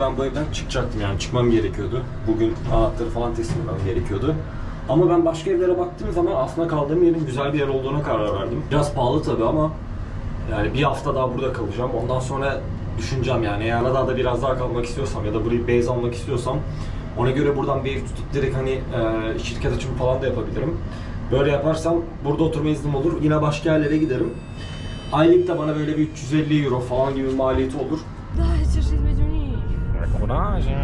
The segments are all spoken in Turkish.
ben bu evden çıkacaktım yani çıkmam gerekiyordu. Bugün anahtarı falan teslim etmem gerekiyordu. Ama ben başka evlere baktığım zaman aslında kaldığım yerin güzel bir yer olduğuna karar verdim. Biraz pahalı tabii ama yani bir hafta daha burada kalacağım. Ondan sonra düşüneceğim yani eğer Kanada'da biraz daha kalmak istiyorsam ya da burayı base almak istiyorsam ona göre buradan bir ev tutup direkt hani e, şirket açımı falan da yapabilirim. Böyle yaparsam burada oturma iznim olur. Yine başka yerlere giderim. Aylık da bana böyle bir 350 euro falan gibi maliyeti olur. Şey-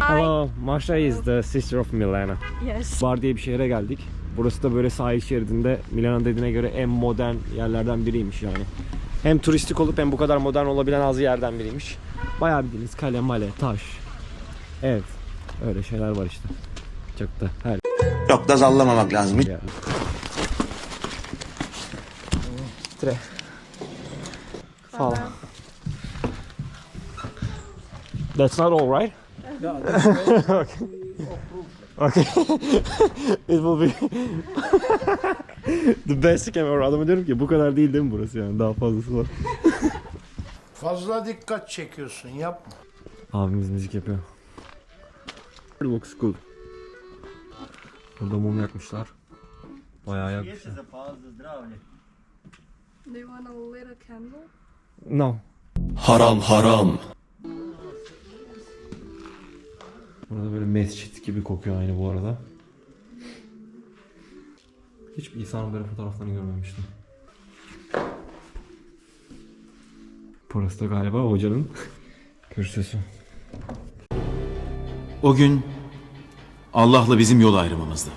Hello, Masha is the sister of Milena. Yes. Bar diye bir şehre geldik. Burası da böyle sahil şeridinde Milano dediğine göre en modern yerlerden biriymiş yani. Hem turistik olup hem bu kadar modern olabilen az yerden biriymiş. Bayağı bildiğiniz kale male taş. Evet öyle şeyler var işte. Çok da her... Yok da zallamamak lazım. Yani. 3 Fala. That's not all, right? No, that's okay. Okay. It will be the best camera. Adama diyorum ki bu kadar değil değil mi burası yani? Daha fazlası var. Fazla dikkat çekiyorsun. Yapma. Abimiz müzik yapıyor. Rock School. Burada mum yakmışlar. Bayağı yakmışlar. Do you want a little candle? No. Haram haram. Burada böyle mescit gibi kokuyor aynı bu arada. Hiç bir İsa'nın böyle fotoğraflarını görmemiştim. Burası da galiba hocanın kürsüsü. O gün Allah'la bizim yol ayrımımızdı.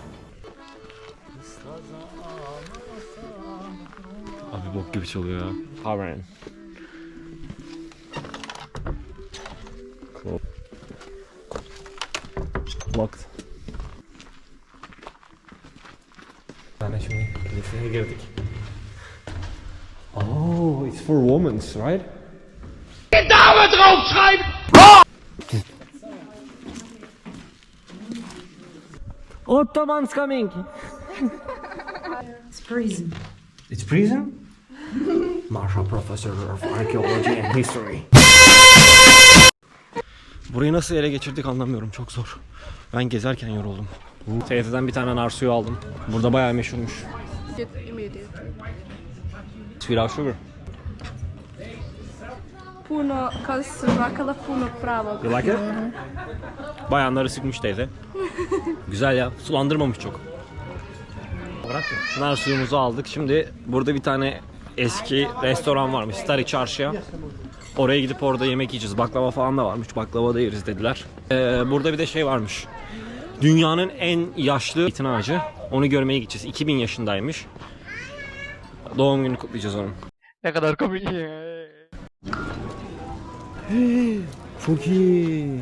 Abi bok gibi çalıyor ya. Haven. Cool. Locked. Yani şimdi kiliseye girdik. Oh, it's for women, right? Ottoman's coming. It's prison. It's prison? Marshall Professor of Archaeology and History. Burayı nasıl ele geçirdik anlamıyorum. Çok zor. Ben gezerken yoruldum. TRT'den bir tane nar suyu aldım. Burada bayağı meşhurmuş. Get immediate. Without sugar. Puno, kada se vakala puno pravog. You like it? Bayanları sıkmış teyze. Güzel ya. Sulandırmamış çok. Nar suyumuzu aldık. Şimdi burada bir tane eski restoran varmış. Stari Çarşı'ya. Oraya gidip orada yemek yiyeceğiz. Baklava falan da varmış. Baklava da yeriz dediler. Ee, burada bir de şey varmış. Dünyanın en yaşlı zeytin ağacı. Onu görmeye gideceğiz. 2000 yaşındaymış. Doğum günü kutlayacağız onun. Ne kadar komik Çok iyi.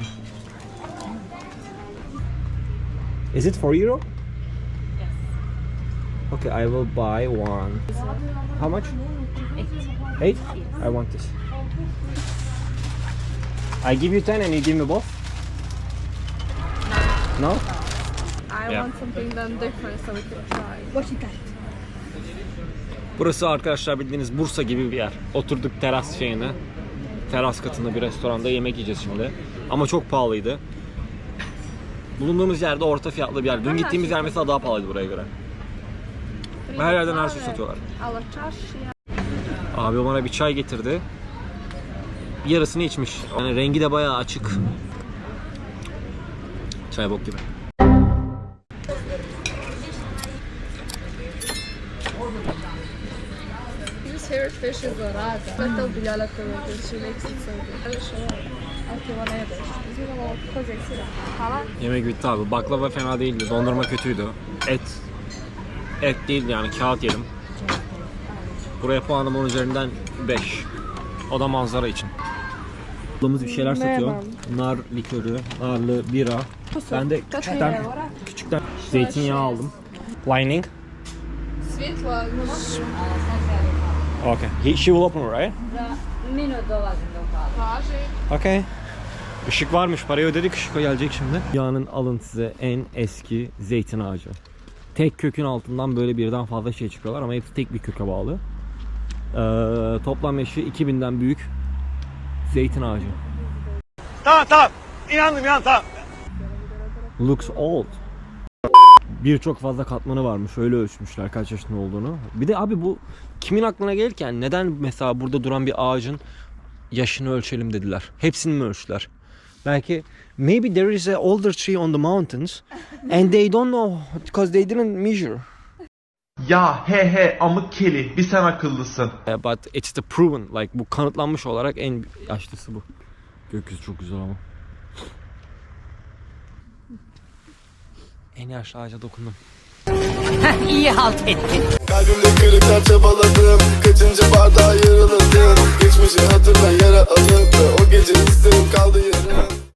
Is it 4 euro? Okay, I will buy one. How much? Eight. Eight? I want this. I give you 10 and you give me both? No? I Yeah. want something then different so we can try. What you got? Burası arkadaşlar bildiğiniz Bursa gibi bir yer. Oturduk teras şeyine. Teras katında bir restoranda yemek yiyeceğiz şimdi. Ama çok pahalıydı. Bulunduğumuz yerde orta fiyatlı bir yer. Dün gittiğimiz yer mesela daha pahalıydı buraya göre. Her yerden her şey satıyorlar. Alla çarşıya. Abi bana bir çay getirdi. Yarısını içmiş. Yani rengi de bayağı açık. Çay bok gibi. His favorite fish is dorada. Até o bilhala também, que she makes it so good. Ela chama aqui uma neve. Biz uma coisa que será? Fala? Yemek bitti abi. Baklava fena değildi. Dondurma kötüydü. Et et değil yani kağıt yedim. Buraya puanım 10 üzerinden 5. O da manzara için. Ablamız bir şeyler satıyor. Nar likörü, narlı bira. Ben de küçükten küçükten zeytinyağı aldım. Lining. Svetla, Okay. He, she will open right? Okay. Işık varmış. Parayı ödedik. Işık gelecek şimdi. Dünyanın alın size en eski zeytin ağacı. Tek kökün altından böyle birden fazla şey çıkıyorlar ama hepsi tek bir köke bağlı. Ee, toplam yaşı 2000'den büyük zeytin ağacı. tamam tamam. İnandım inan tamam. Looks old. Birçok fazla katmanı varmış. Öyle ölçmüşler kaç yaşında olduğunu. Bir de abi bu kimin aklına gelirken neden mesela burada duran bir ağacın yaşını ölçelim dediler. Hepsini mi ölçtüler? Belki maybe there is a older tree on the mountains and they don't know because they didn't measure. Ya he he amık keli bir sen akıllısın. Uh, But it's the proven like bu kanıtlanmış olarak en yaşlısı bu. Gökyüzü çok güzel ama. En yaşlı ağaca dokundum. İyi halt ettin. Kalbimde kırıklar çabaladım. Kaçıncı bardağa yaraladım. Geçmişi hatırla yara alıp o gece hislerim kaldı yarım.